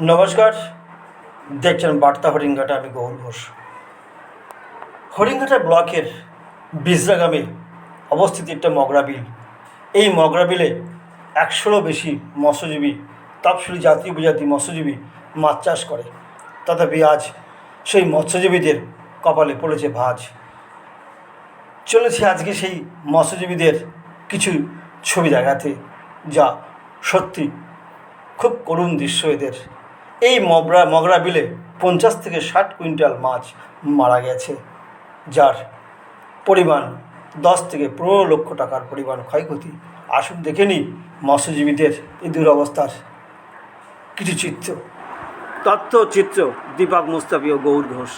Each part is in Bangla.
নমস্কার। দেখছেন বার্তা হরিণঘাটা, আমি গৌর ঘোষ। হরিণঘাটা ব্লকের বিজরাগামে অবস্থিত একটা মগরা বিল। এই মগরা বিলে একশোরও বেশি মৎস্যজীবী তফসিলি জাতি উপজাতি মৎস্যজীবী মাছ চাষ করে। তথাপি আজ সেই মৎস্যজীবীদের কপালে পড়েছে ভাজ। চলেছে আজকে সেই মৎস্যজীবীদের কিছু ছবি দেখাতে, যা সত্যি খুব করুণ দৃশ্য এদের। এই মগরা মগরা বিলে পঞ্চাশ থেকে ষাট কুইন্টাল মাছ মারা গেছে, যার পরিমাণ দশ থেকে পনেরো লক্ষ টাকার পরিমাণ ক্ষয়ক্ষতি। আসুন দেখে নিই মৎস্যজীবীদের এই দুরবস্থার কিছু চিত্র। তথ্য চিত্র দীপক মুস্তাফি ও গৌর ঘোষ।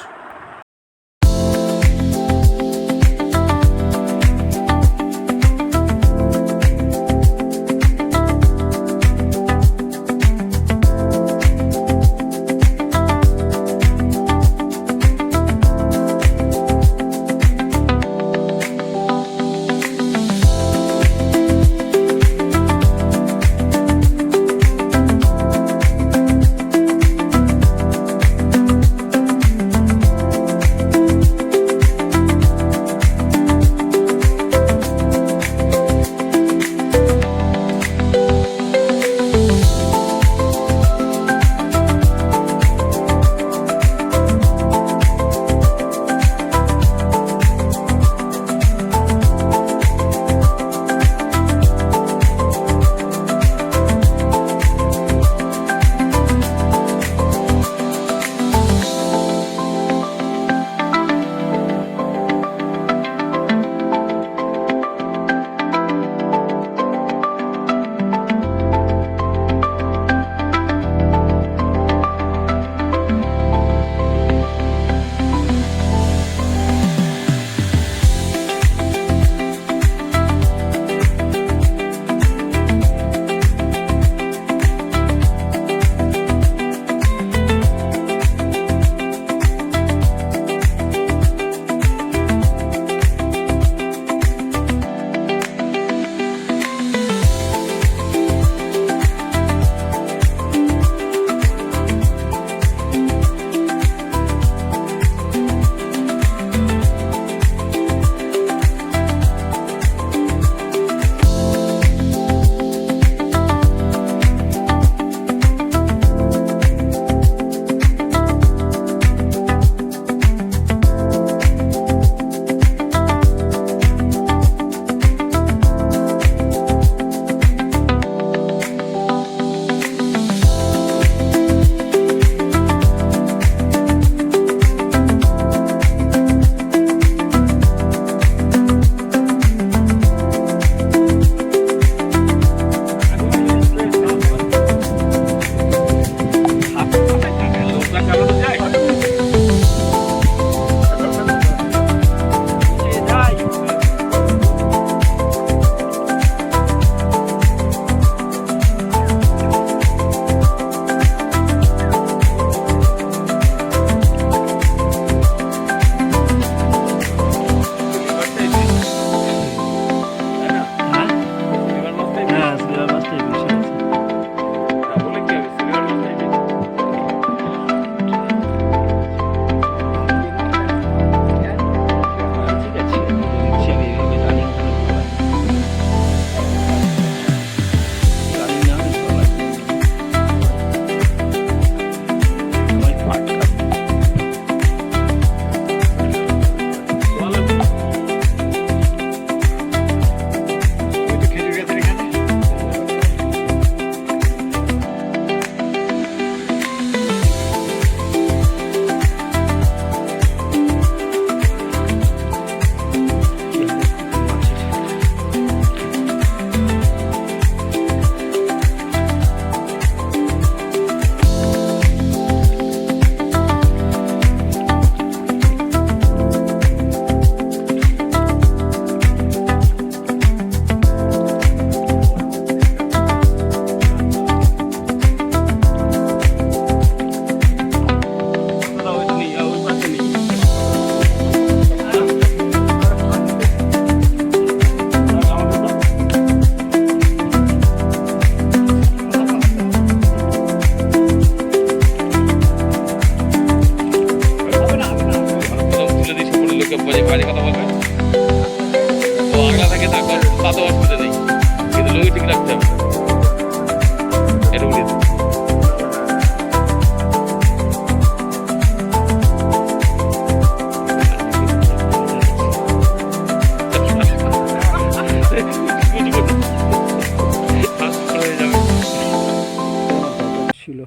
ছিল।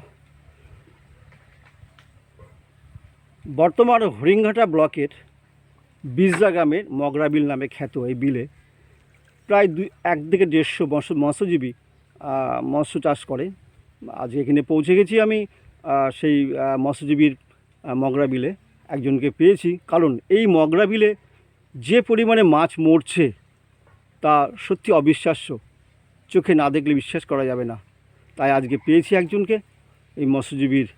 বর্তমান হরিংঘাটা ব্লকের বিজরা গ্রামের মগরাবিল নামে খ্যাত এই বিলে প্রায় দুই, এক থেকে দেড়শো মৎস্য, মৎস্যজীবী মৎস্য চাষ করে। আজ এখানে পৌঁছে গেছি আমি সেই মৎস্যজীবীর মগরা বিলে একজনকে পেয়েছি। কারণ এই মগরা বিলে যে পরিমাণে মাছ মরছে, তা সত্যি অবিশ্বাস্য। চোখে না দেখলে বিশ্বাস করা যাবে না। তাই আজকে পেয়েছি একজনকে। এই মৎস্যজীবীর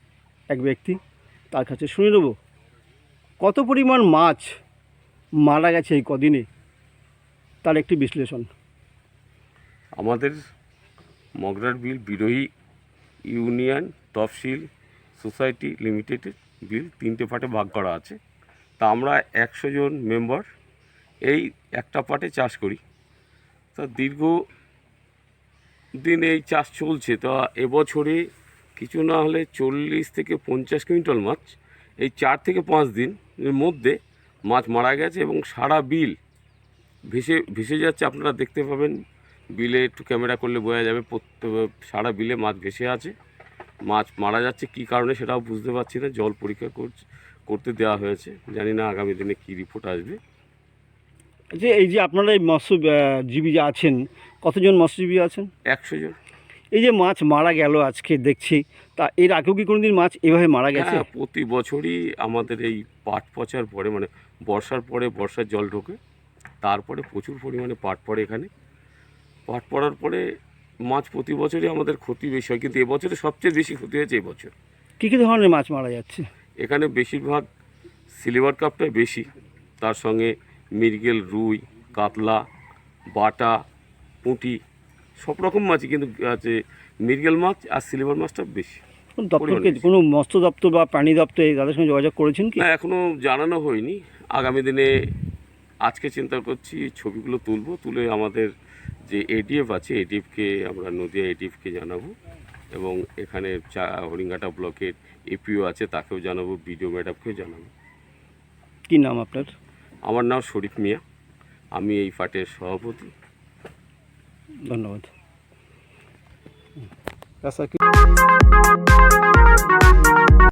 এক ব্যক্তি তার কাছে শুনে নেব, কত পরিমাণ মাছ মারা গেছে এই কদিনে? তার একটি বিশ্লেষণ। আমাদের মগরার বিল বিরোহী ইউনিয়ন তফসিল সোসাইটি লিমিটেডের বিল তিনটে পার্টে ভাগ করা আছে। তা আমরা একশো জন মেম্বার এই একটা পার্টে চাষ করি। তা দীর্ঘ দিন এই চাষ চলছে, তা এবছরে কিছু না হলে চল্লিশ থেকে পঞ্চাশ কুইন্টাল মাছ এই চার থেকে পাঁচ দিনের মধ্যে মাছ মারা গেছে এবং সারা বিল ভেসে ভেসে যাচ্ছে। আপনারা দেখতে পাবেন বিলে একটু ক্যামেরা করলে বোঝা যাবে প্রত্যেক সারা বিলে মাছ ভেসে আছে। মাছ মারা যাচ্ছে কী কারণে সেটাও বুঝতে পারছি না জল পরীক্ষা করছে করতে দেওয়া হয়েছে। জানি না আগামী দিনে কী রিপোর্ট আসবে। যে এই যে আপনারা এই মৎস্যজীবী যে আছেন কতজন মৎস্যজীবী আছেন? একশো জন। এই যে মাছ মারা গেল আজকে দেখছি তা এর আগেও কি কোনোদিন মাছ এভাবে মারা গেছে? হ্যাঁ প্রতি বছরই আমাদের এই পাট পচার পরে মানে বর্ষার পরে বর্ষার জল ঢোকে তারপরে প্রচুর পরিমাণে পাট পড়ে এখানে। পাট পড়ার পরে মাছ প্রতি বছরই আমাদের ক্ষতি বেশি হয় কিন্তু এবছরে সবচেয়ে বেশি ক্ষতি হয়েছে এবছর। কী কী ধরনের মাছ মারা যাচ্ছে? এখানে বেশিরভাগ সিলভার কাপটাই বেশি তার সঙ্গে মৃগেল রুই কাতলা বাটা পুঁটি সব রকম মাছই কিন্তু আছে মৃগেল মাছ আর সিলভার মাছটা বেশি। কোন দপ্তরকে কোনো মৎস্য দপ্তর বা প্রাণী দপ্তর তাদের সঙ্গে যোগাযোগ করেছেন কি? না এখনও জানানো হয়নি। আগামী দিনে আজকে চিন্তা করছি ছবিগুলো তুলবো তুলে আমাদের যে এডিএফ আছে এডিএফকে আমরা নদিয়া এডিএফকে জানাব এবং এখানে চা হরিঙ্গাটা ব্লকের এপিও আছে তাকেও জানাব বিডিও ম্যাডামকেও জানাব। কি নাম আপনার? আমার নাম শরীফ মিয়া। আমি এই পার্টের সভাপতি। Não não. aqui.